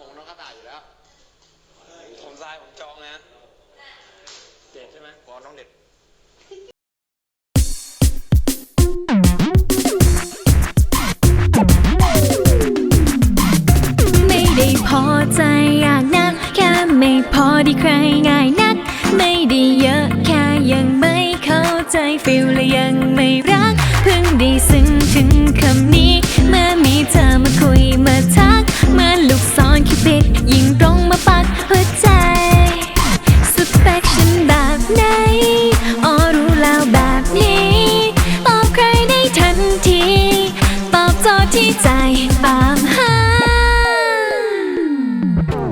ผมน้องกระต่ายอยู่แล้ว ผมทรายผมจองนะเด็ดใช่ไหมผมเอน้องเด็ดไม่ได้พอใจอยากนัก แค่ไม่พอที่ใครง่ายนัก ไม่ได้เยอะแค่ยังไม่เข้าใจฟิลและยังไม่รัก เพิ่งได้ซึ้ง ใจตามหา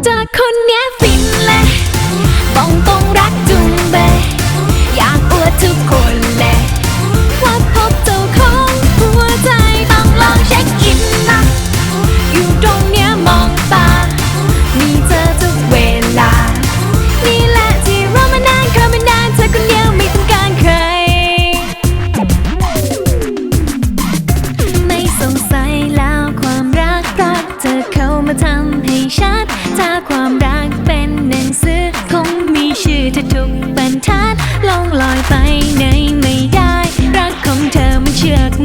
จากคนเนี้ยฟินเลยบองตรงรักจุงเบยอยากอวดทุกคน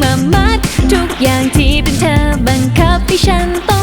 มามัดทุกอย่างที่เป็นเธอบังคับให้ฉันต้อง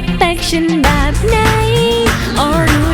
perfection that night. Or